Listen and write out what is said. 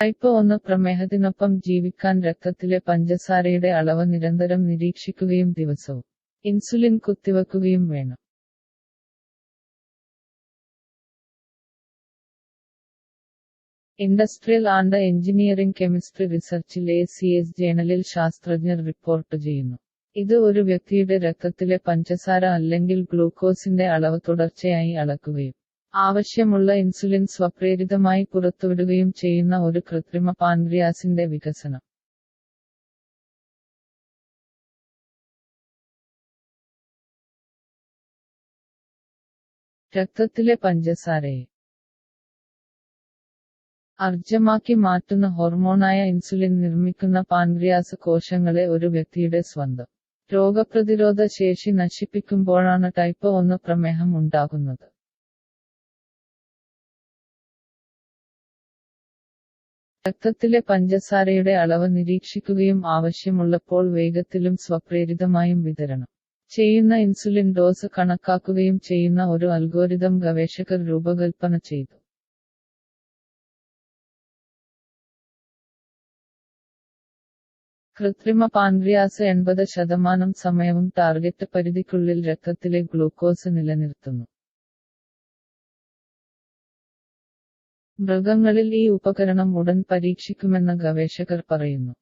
Type ഒന്ന് പ്രമേഹത്തിനൊപ്പം ജീവിക്കാൻ രക്തത്തിലെ പഞ്ചസാരയുടെ അളവ് നിരന്തരം നിരീക്ഷിക്കുകയും ദിവസവും ഇൻസുലിൻ കുത്തിവെക്കുകയും വേണം. ഇൻഡസ്ട്രിയൽ ആൻഡ് എഞ്ചിനീയറിംഗ് കെമിസ്ട്രി റിസർച്ചിൽ എ സി എസ് ജേണലിൽ ശാസ്ത്രജ്ഞർ റിപ്പോർട്ട് ചെയ്യുന്നു. ഇത് ഒരു വ്യക്തിയുടെ രക്തത്തിലെ പഞ്ചസാര അല്ലെങ്കിൽ ഗ്ലൂക്കോസിന്റെ അളവ് തുടർച്ചയായി അളക്കുകയും ആവശ്യമുള്ള ഇൻസുലിൻ സ്വപ്രേരിതമായി പുറത്തുവിടുകയും ചെയ്യുന്ന ഒരു കൃത്രിമ പാൻക്രിയാസിന്റെ വികസനം. രക്തത്തിലെ പഞ്ചസാരയെ അർജമാക്കി മാറ്റുന്ന ഹോർമോണായ ഇൻസുലിൻ നിർമ്മിക്കുന്ന പാൻക്രിയാസ് കോശങ്ങളെ ഒരു വ്യക്തിയുടെ സ്വന്തം രോഗപ്രതിരോധ ശേഷി നശിപ്പിക്കുമ്പോഴാണ് ടൈപ്പ് ഒന്ന് പ്രമേഹം ഉണ്ടാകുന്നത്. രക്തത്തിലെ പഞ്ചസാരയുടെ അളവ് നിരീക്ഷിക്കുകയും ആവശ്യമുള്ളപ്പോൾ വേഗത്തിലും സ്വപ്രേരിതമായും വിതരണം. ചെയ്യുന്ന ഇൻസുലിൻ ഡോസ് കണക്കാക്കുകയും ചെയ്യുന്ന ഒരു അൽഗോരിതം ഗവേഷകർ രൂപകൽപ്പന ചെയ്തു. കൃത്രിമ പാൻക്രിയാസ് എൺപത് ശതമാനം സമയവും ടാർഗറ്റ് പരിധിക്കുള്ളിൽ രക്തത്തിലെ ഗ്ലൂക്കോസ് നിലനിർത്തുന്നു. മൃഗങ്ങളിൽ ഈ ഉപകരണം ഉടൻ പരീക്ഷിക്കുമെന്ന് ഗവേഷകർ പറയുന്നു.